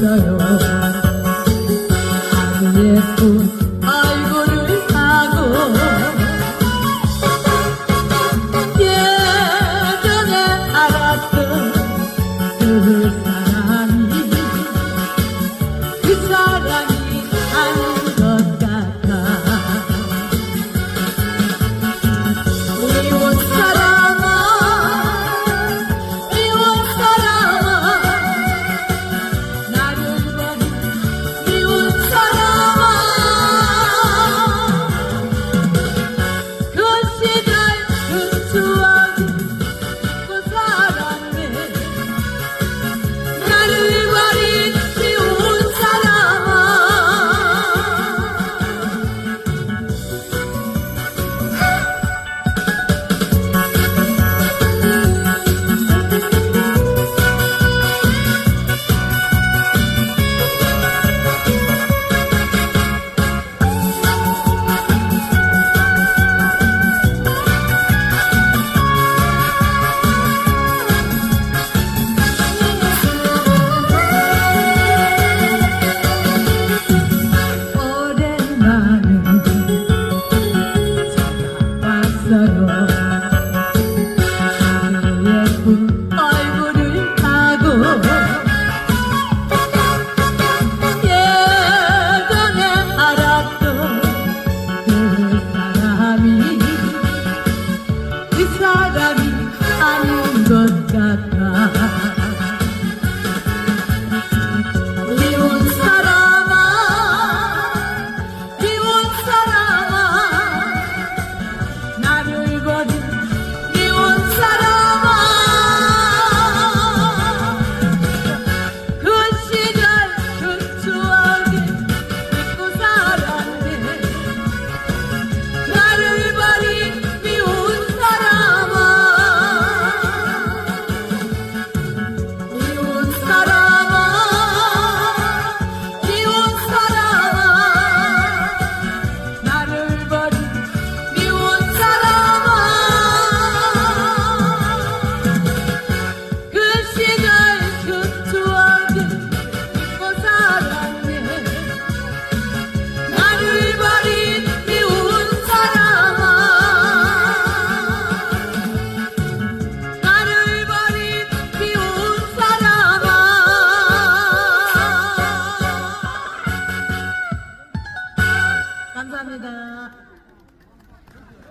있어요 아주 예쁜 아이고를 하고 예전에 알았던 그 사람이 그 사람이 Love. だ。